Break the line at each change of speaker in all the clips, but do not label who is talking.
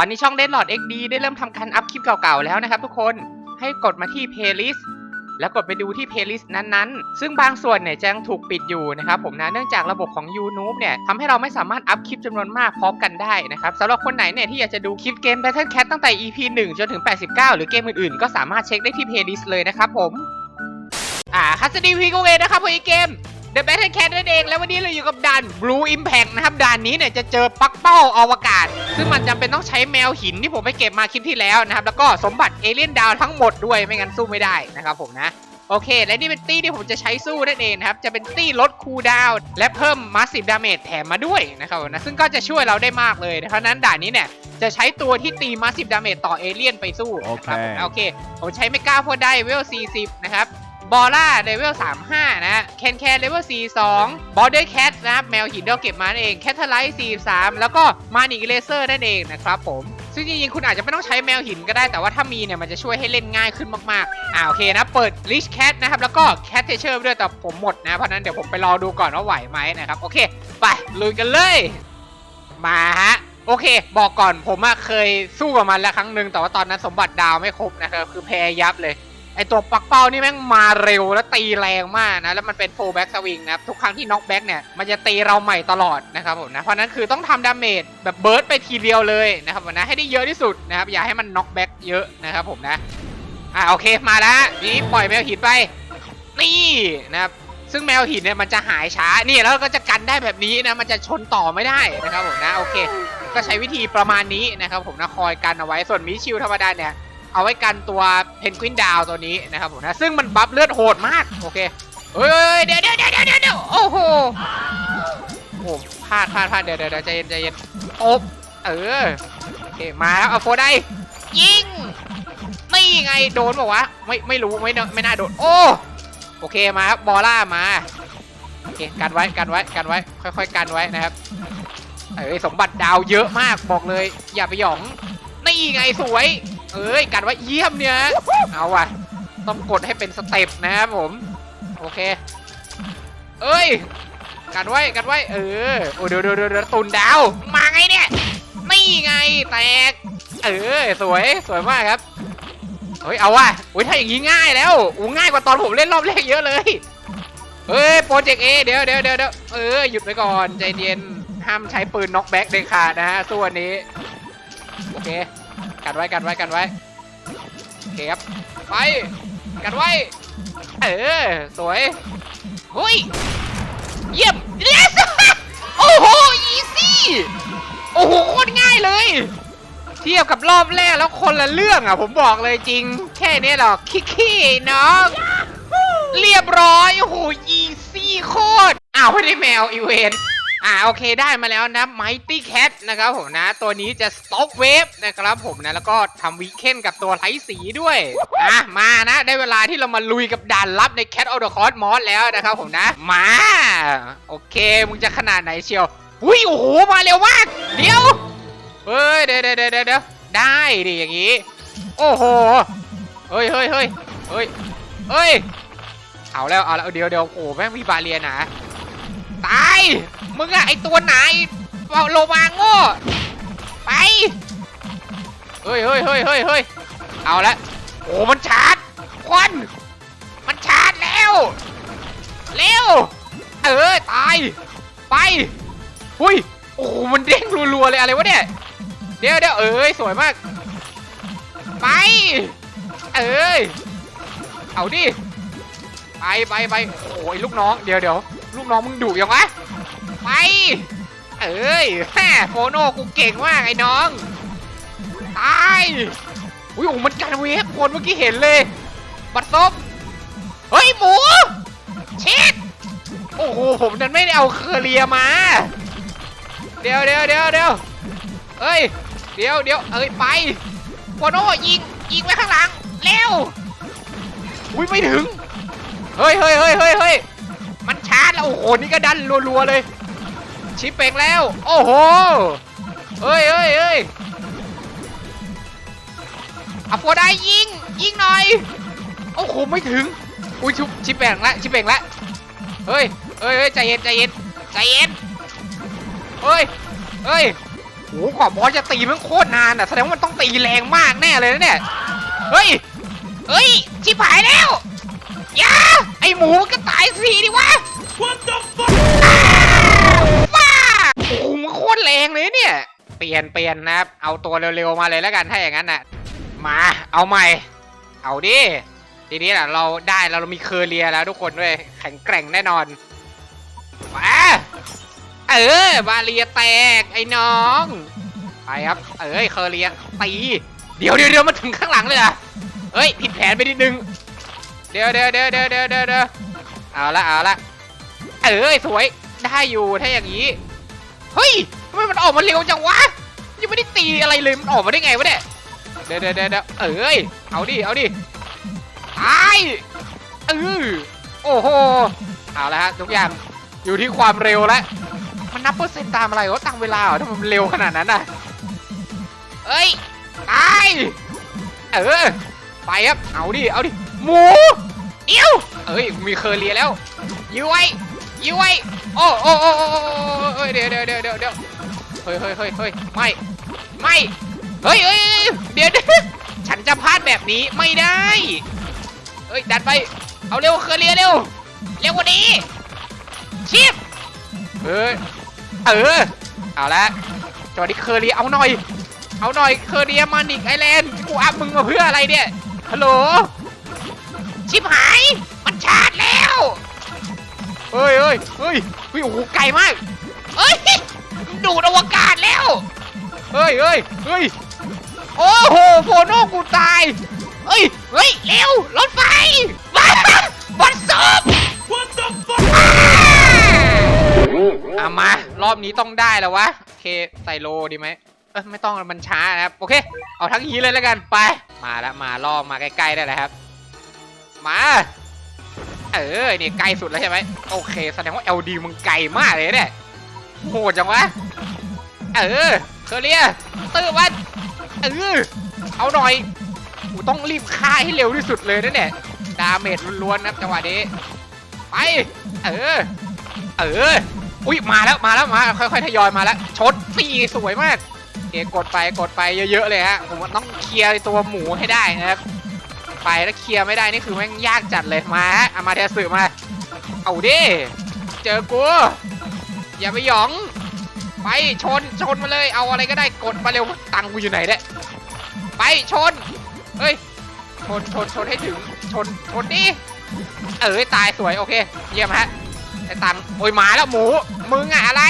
อนนี้ช่องเดนหลอด XD ได้เริ่มทำการอัพคลิปเก่าๆแล้วนะครับทุกคนให้กดมาที่ playlist แล้วกดไปดูที่ playlist นั้นๆ ซึ่งบางส่วนเนี่ยจะยังถูกปิดอยู่นะครับผมนะ เนื่องจากระบบของ YouTube เนี่ยทำให้เราไม่สามารถอัพคลิปจำนวนมากพร้อมกันได้นะครับสำหรับคนไหนเนี่ยที่อยากจะดูคลิปเกม Battle Cat ตั้งแต่ EP 1 จนถึง 89 หรือเกมอื่นๆ ก็สามารถเช็คได้ที่ playlist เลยนะครับผม อ่าคัสตีพีกูเองนะครับผม อีกเกม The Battle Cat นั่นเองแล้ววันนี้เราอยู่กับด่าน Blue Impact นะครับด่านนี้เนี่ยจะเจอปลั๊กเป้าอวกาศ ซึ่งมันจำเป็นต้องใช้แมวหินที่ผมไปเก็บมาคลิปที่แล้วนะครับ แล้วก็สมบัติเอเลี่ยนดาวทั้งหมดด้วยไม่งั้นสู้ไม่ได้นะครับผมนะ โอเค และนี่เป็นตี้ที่ผมจะใช้สู้นั่นเองนะครับ จะเป็นตี้ลดคูลดาวน์และเพิ่มมาส s ิ v ดาเมจแถมมาด้วยนะครับผมนะซึ่งก็จะช่วยเราได้มากเลยนะเพราะฉะนั้นด่านนี้เนี่ยจะใช้ตัวที่ตีมาส s ิ v ดาเมจต่อเอเลี่ยนไปสู้นะครับผมนะโอเค ผมใช้ไม่กล้าพวดได้เวล40นะครับ บอล่าเลเวล35 นะแคนแคนเลเวล42บอ r เดอร์แคทนะครับแมวหินที่เราเก็บมานั่นเองแคทเทอร์ไลท์43 แล้วก็มานิกเลเซอร์นั่นเองนะครับผมซึ่งจริงๆ คุณอาจจะไม่ต้องใช้แมวหินก็ได้แต่ว่าถ้ามีเนี่ย มันจะช่วยให้เล่นง่ายขึ้นมากๆ อ่าโอเคนะ เปิด l ิชแคทนะครับ แล้วก็แคทเทเชอร์ด้วยแต่ผมหมดนะ เพราะนั้นเดี๋ยวผมไปรอดูก่อนว่าไหวไหมนะครับ โอเค ไป ลุยกันเลย มาฮะ โอเค บอกก่อนผมอะเคยสู้กับมันแล้วครั้งหนึ่งแต่ว่าตอนนั้นสมบัติดาวไม่ครบนะครับ คือแพ้ยับเลย อตัวปักเป้านี่แม่งมาเร็วและตีแรงมากนะ แล้วมันเป็นโฟแบ็กสวิงนะครับ ทุกครั้งที่น็อกแบ็กเนี่ย มันจะตีเราใหม่ตลอดนะครับผมนะ เพราะนั้นคือต้องทำดาเมจแบบเบิร์ดไปทีเดียวเลยนะครับผมนะ ให้ได้เยอะที่สุดนะครับ อย่าให้มันน็อกแบ็กเยอะนะครับผมนะ อ่าโอเคมาแล้วนี่ปล่อยแมวหินไป นี่นะครับซึ่งแมวหินเนี่ยมันจะหายช้า นี่แล้วก็จะกันได้แบบนี้นะ มันจะชนต่อไม่ได้นะครับผมนะ โอเค ก็ใช้วิธีประมาณนี้นะครับผมนะ คอยกันเอาไว้ ส่วนมิชิวธรรมดาเนี่ย เอาไว้กันตัวเพนกวินดาวตัวนี้นะครับผมนะซึ่งมันบัฟเลือดโหดมากโอเคเฮ้ยเดี๋ยวเดี๋ยวเดี๋ยวเดี๋ยวเดี๋ยวโอ้โหโอ้พลาดพลาดพลาดเดี๋ยวเดี๋ยวใจเย็นใจเย็นโอบเออโอเคมาแล้วเอาโฟได้ยิงนี่ไงโดนบอกว่าวะไม่ไม่รู้ไม่น่าไม่น่าโดนโอ้โอเคมาครับบอลล่ามาโอเคกันไว้กันไว้กันไว้ ค่อย ๆ กันไว้นะครับเอ้ยสมบัติดาวเยอะมากบอกเลย อย่าไปหยองนี่ไงสวย เอ้ยกันไว้เยี่ยมเนี่ยเอาว่ะต้องกดให้เป็นสเต็ปนะครับผมโอเค เอ้ยกันไว้กันไว้เออโอ้เดี๋ยวเดี๋ยวเดี๋ยวตุนดาวมาไงเนี่ยนี่ไงแตกเออสวยสวยมากครับเฮ้ยเอาว่ะโอ้ยถ้าอย่างนี้ง่ายแล้วอู้ง่ายกว่าตอนผมเล่นรอบแรกเยอะเลยเฮ้ยโปรเจกต์เอเดี๋ยวเดี๋ยวเดี๋ยวเดี๋ยวเออหยุดไปก่อนใจเย็นห้ามใช้ปืนน็อกแบ็กเด็ดขาดนะฮะส่วนนี้ โอเค กันไว้กันไว้กันไว้โอเคครับ ไป กันไว้ เออ สวยเฮ้ย เยี่ยม yes โอ้โห อีซี่ โอ้โห โคตรง่ายเลย เทียบกับรอบแรกแล้วคนละเรื่องอะ ผมบอกเลยจริง แค่นี้หรอกคิกขี้น้อง เรียบร้อย โอ้โห อีซี่โคตร อ้าวไม่ได้แมว อีเวนต์ อ่าโอเคได้มาแล้วนะ Mighty Cat นะครับผมนะ ตัวนี้จะ Stop Wave นะครับผมนะ แล้วก็ทำวีเคนกับตัวไร้สีด้วย อะ มานะ ได้เวลาที่เรามาลุยกับด่านลับใน Cat of the Cosmos แล้วนะครับผมนะ มา โอเค มึงจะขนาดไหนเชียวอุ้ยโอ้โห มาเร็วมาก เดี๋ยว เฮ้ย เดี๋ยวเดี๋ยวเดี๋ยวเดี๋ยวได้ดิอย่างงี้ โอ้โห เฮ้ยเฮ้ยเฮ้ยเฮ้ยเฮ้ย เอาแล้ว เอาแล้ว เดี๋ยวเดี๋ยวโอ้แม่งมีบาเรียนนะ ตาย มึงอะไอตัวไหนโลมาโง่ไปเฮ้ยเฮ้ยเฮ้ยเฮ้ยเฮ้ยเอาละโอ้มันชาร์จควันมันชาร์จแล้วเร็วเออตายไปหุยโอ้โหมันเด้งรัวๆเลยอะไรวะเนี่ยเดี๋ยวเดี๋ยวเอ้ยสวยมากไปเอ้ยเอาดิไปไปไปโอ้ยลูกน้องเดี๋ยวเดี๋ยว ลูกน้องมึงดุยังวะ ไป เอ้ยแม่โฟโน่กูเก่งมากไอ้น้อง ตาย อุ้ยโอ้มันกันเวฟคนเมื่อกี้เห็นเลย บัดซบเฮ้ยหมูเช็ดโอ้โห ผมดันไม่ได้เอาเคอเรียมา เดี๋ยวเดี๋ยวเดี๋ยวเดี๋ยวเอ้ย เดี๋ยวเดี๋ยวเอ้ยไปโฟโน่ยิง ยิงไว้ข้างหลัง เร็ว อุ้ยไม่ถึง เฮ้ยเฮ้ยเฮ้ยเฮ้ยเฮ้ย มันชาร์จแล้วโอ้โหนี่ก็ดันรัวๆเลย ชิปเป่งแล้ว โอ้โหเฮ้ยเฮ้ยเฮ้ยอะโฟได้ยิงยิงหน่อยโอ้โหไม่ถึงอุ้ยชิปชิปเป่งละชิปเป่งละเฮ้ยเฮ้ยเฮ้ยใจเย็นใจเย็นใจเย็นเฮ้ยเฮ้ยโอ้โหกว่าบอสจะตีมันโคตรนานอะแสดงว่ามันต้องตีแรงมากแน่เลยนะเนี่ยเฮ้ยเฮ้ยชิบหายแล้ว อย่าไอหมูมันก็ตายสิดิวะ
What the fuck?
บ้าโอ้โหมันโคตรแรงเลยเนี่ย เปลี่ยนเปลี่ยนนะครับ เอาตัวเร็วๆมาเลยแล้วกันถ้าอย่างนั้นน่ะ มา เอาใหม่ เอาดิ ทีนี้แหละเราได้แล้วเรามีเคอเรียแล้วทุกคนด้วยแข็งแกร่งแน่นอน มาเออบาเรียแตกไอ้น้อง ไปครับ เอ้ยเคอเรียตี เดี๋ยวเดี๋ยวเดี๋ยวมาถึงข้างหลังเลยเหรอะเอ้ยผิดแผนไปนิดนึง เดี๋ยวเดี๋ยวเดี๋ยวเดี๋ยวเดี๋ยวเดี๋ยวเอาละเอาละเอ้ยสวยได้อยู่ถ้าอย่างนี้เฮ้ยทำไมมันออกมาเร็วจังวะยังไม่ได้ตีอะไรเลยมันออกมาได้ไงวะเนี่ยเดี๋ยวเดี๋ยวเดี๋ยวเอ้ยเอาดิเอาดิตายเออโอ้โหเอาละฮะทุกอย่างอยู่ที่ความเร็วแล้วมันนับเปอร์เซ็นต์ตามอะไรวะตั้งเวลาเหรอทำไมมันเร็วขนาดนั้นน่ะเอ้ยตายเออไปครับเอาดิเอาดิ หมูเอี้ยวเอ้ยมีเคอเรียแล้วยื้อไว้ยื้อไว้โอ้โอ้โอ้โอ้โอ้โอ้เดี๋ยวเดี๋ยวเดี๋ยวเดี๋ยวเฮ้ยเฮ้ยเฮ้ยเฮ้ยไม่ไม่เฮ้ยเฮ้ยเดี๋ยวฉันจะพลาดแบบนี้ไม่ได้เฮ้ยดันไปเอาเร็วเคอเรียเร็วเร็วกว่านี้ชีพเออเออเอาละจอดีเคอเรียเอาหน่อยเอาหน่อยเคอเรียมานิกไอแลนด์กูอัพมึงมาเพื่ออะไรเนี่ยฮัลโหล ชิบหาย มันชาร์จแล้วเฮ้ยเฮ้ยเฮ้ยเฮ้ยโอ้โหไกลมากเฮ้ยดูดอวกาศแล้วเฮ้ยเฮ้ยเฮ้ยโอ้โหโฟโน่กูตายเฮ้ยเฮ้ยเร็วรถไฟมาบอลซบ
What the fuck?
อะมารอบนี้ต้องได้แล้ววะโอเคใส่โลดีไหมเออไม่ต้องมันช้านะครับโอเค เอาทั้งนี้เลยแล้วกันไป มาแล้วมาล่อมาใกล้ๆได้แล้วครับ มา เออนี่ไกลสุดแล้วใช่ไหมโอเค แสดงว่า LD มึงไกลมากเลยเนี่ยโหดจังวะ เออเคเรียตื้อมันเออเอาหน่อยกูต้องรีบฆ่าให้เร็วที่สุดเลยนะเนี่ย ดาเมจล้วนๆนะครับจังหวะนี้ ไป เออ เออ อุ้ยมาแล้วมาแล้วมาค่อยๆทยอยมาแล้ว ชดฟรีสวยมากโอเคกดไปกดไปเยอะๆเลยฮะผมต้องเคลียร์ตัวหมูให้ได้นะครับ ไปแล้วเคลียร์ไม่ได้นี่คือแม่งยากจัดเลยมาฮะเอามาเทสึมา เอาดิเจอกูอย่าไปหยอง ไปชนชนมาเลยเอาอะไรก็ได้กดมาเร็วตังค์กูอยู่ไหนเนี่ยไปชนเฮ้ยชนชนชนให้ถึงชนชนดิเอ้ยตายสวยโอเค เยี่ยมฮะไอ้ตังโอ้ยมาแล้วหมูมึงอะอะไร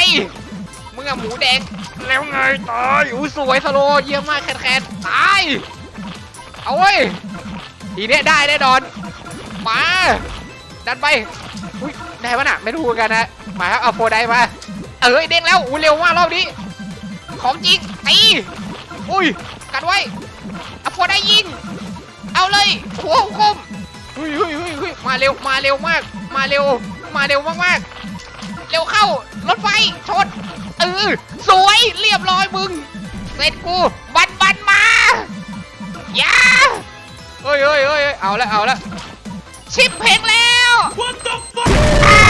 มึงอะหมูแดงแล้วไงตายอุ้ยสวยสโลเยี่ยมมากแคนแคนตายเอาเว้ย ทีเนี้ยได้แน่นอน มา ดันไปอุ้ยได้ปะน่ะไม่รู้เหมือนกันนะมาครับเอาโฟได้มา เอ้ยเด้งแล้วอุ้ยเร็วมากรอบนี้ ของจริงตีอุ้ยกันไว้เอาโฟได้ยิง เอาเลยหัวคมเฮ้ยเฮ้ยเฮ้ยเฮ้ยมาเร็วมาเร็วมาก มาเร็ว มาเร็วมากๆเร็วเข้ารถไฟชนเออสวยเรียบร้อยมึงเสร็จกูบันบันมาอย่า เฮ้ยเฮ้ยเฮ้ยเอาละเอาละชิปเพลงแล้ว
What the fuck?
อ้า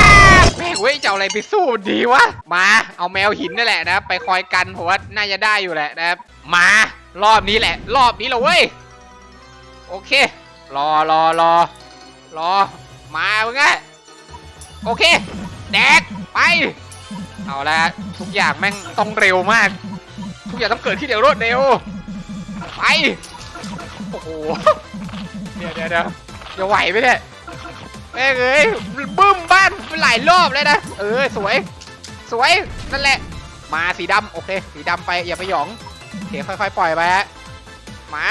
แม่งเว้ยจะเอาอะไรไปสู้ดีวะ มาเอาแมวหินนี่แหละนะครับไปคอยกันผมว่าน่าจะได้อยู่แหละนะครับมารอบนี้แหละ รอบนี้แหละเว้ยโอเค รอรอรอรอมามึงอะโอเค แดกไป เอาละทุกอย่างแม่งต้องเร็วมาก ทุกอย่างต้องเกิดขึ้นอย่างรวดเร็ว ไป โอ้โห เดี๋ยวเดี๋ยวเดี๋ยวจะไหวไหมเนี่ยแม่งเอ้ยบึ้มบ้านไปหลายรอบเลยนะ เออสวย สวยนั่นแหละ มาสีดำโอเค สีดำไปอย่าไปหยองโอเคค่อยๆปล่อยไปฮะมา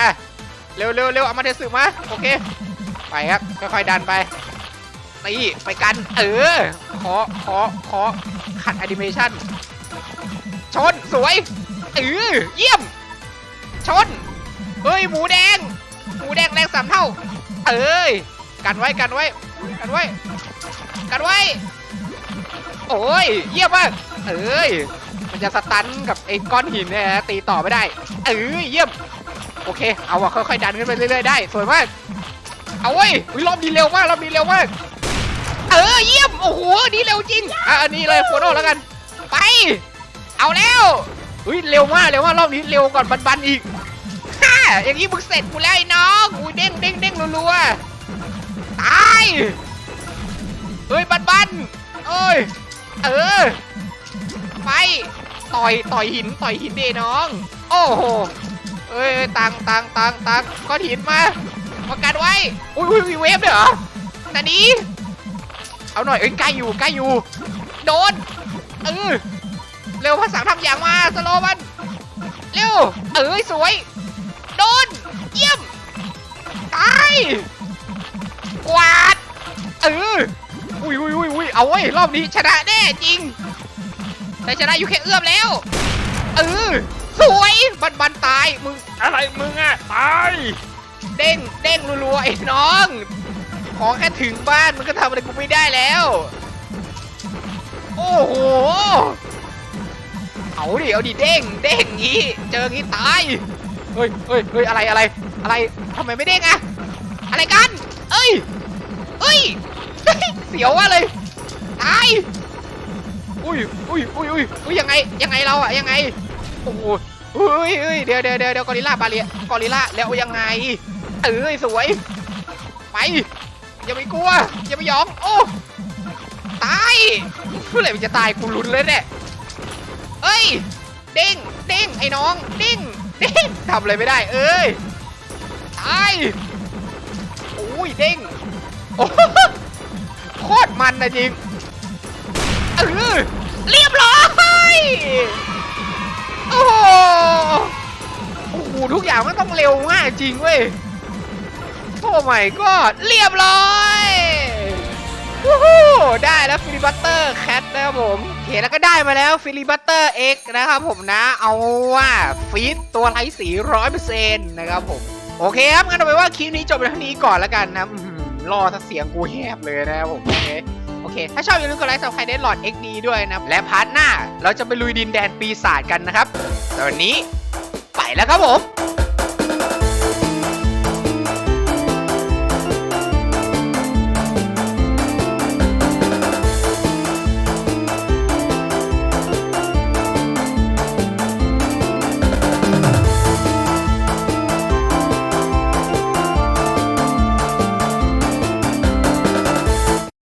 เร็วเร็วเร็วเอามาเทสึมาโอเค ไปครับค่อยๆดันไปตีไปกัน เออขอขอขอขัดแอนิเมชันชนสวยเออเยี่ยม ชน เฮ้ย หมูแดง มูแดงแรงสามเท่า เอ้ย กันไว้กันไว้ กันไว้ กันไว้ โอ้ย เยี่ยมมาก เอ้ย มันจะสตันกับไอ้ก้อนหินเนี่ยตีต่อไม่ได้ เอ้ย เยี่ยม โอเค เอาอะค่อยๆดันขึ้นไปเรื่อยๆได้ สวยมาก เอาเว้ยรอบนี้เร็วมากรอบนี้เร็วมาก เออ เยี่ยม โอ้โหนี่เร็วจริง อะ อันนี้เลยโฟโต้แล้วกัน ไป เอาแล้วเฮ้ยเร็วมากเร็วมากรอบนี้เร็วก่อนบันบันอีก อย่างนี้มึงเสร็จกูแล้วไอ้น้องอุ้ยเด้งเด้งเด้งรัวๆตายเฮ้ยบันบันเอ้ยเออไปต่อยต่อยหินต่อยหินดิน้อง โอ้โหเอ้ยตังตังตังตังก้อนหินมาประกันไว้อุ้ยอุ้ยมีเวฟด้วยเหรอนานี้เอาหน่อยเอ้ยใกล้อยู่ใกล้อยู่โดนเออเร็วภาษาทำอย่างมาสโลว์มันเร็วเอ้ยสวย โดน เยี่ยม ตาย กวาด เออ อุ้ยอุ้ยอุ้ยอุ้ยเอาเว้ยรอบนี้ชนะแน่จริง แต่ชนะอยู่แค่เอื้อมแล้ว เออ สวย บันบันตาย มึง
อะไรมึงอะตาย
เด้ง เด้งรัวๆไอ้น้อง ขอแค่ถึงบ้านมันก็ทำอะไรกูไม่ได้แล้ว โอ้โหเอาดิ เอาดิ เด้ง เด้งงี้ เจองี้ตาย เฮ้ยเฮ้ยเฮ้ยอะไรอะไรอะไรทำไมไม่เด้งอะอะไรกัน เอ้ยเอ้ยเสียวว่าเลยตายอุ้ยอุ้ยอุ้ยอุ้ยอุ้ยยังไงยังไงเราอะยังไงโอ้โหเฮ้ยเฮ้ยเดี๋ยวเดี๋ยวเดี๋ยวกอริลลาบาเลียกอริลลาแล้วยังไงเอ้ยสวย ไปอย่าไปกลัวอย่าไปยอมโอ้ตายเมื่อไหร่มันจะตายกูลุ้นเลยเนี่ยเอ้ยเด้งเด้งไอ้น้องเด้ง เด้งทำอะไรไม่ได้ เอ้ยตายโอ้ยเด้งโอ้โคตรมันนะจริงเออเรียบร้อยโอ้โหโอ้โหทุกอย่างมันต้องเร็วมากจริงเว้ยโอ้ไม่ก็เรียบร้อย วู้ฮู้ได้แล้วฟิลิบัตเตอร์แคทนะครับผมโอเคแล้วก็ได้มาแล้วฟิลิบัตเตอร์เอ็กนะครับผมนะ เอาว่าฟีดตัวไร้สีร้อยเปอร์เซ็นต์นะครับผม โอเคครับ งั้นเอาไปว่าคลิปนี้จบไปเท่านี้ก่อนแล้วกันนะอื้อหือรอถ้าเสียงกูแหบเลยนะครับผม โอเคโอเค ถ้าชอบอย่าลืมกดไลค์สับใครได้หลอด XD ด้วยนะ และพาร์ทหน้า เราจะไปลุยดินแดนปีศาจกันนะครับแต่วันนี้ ไปแล้วครับผม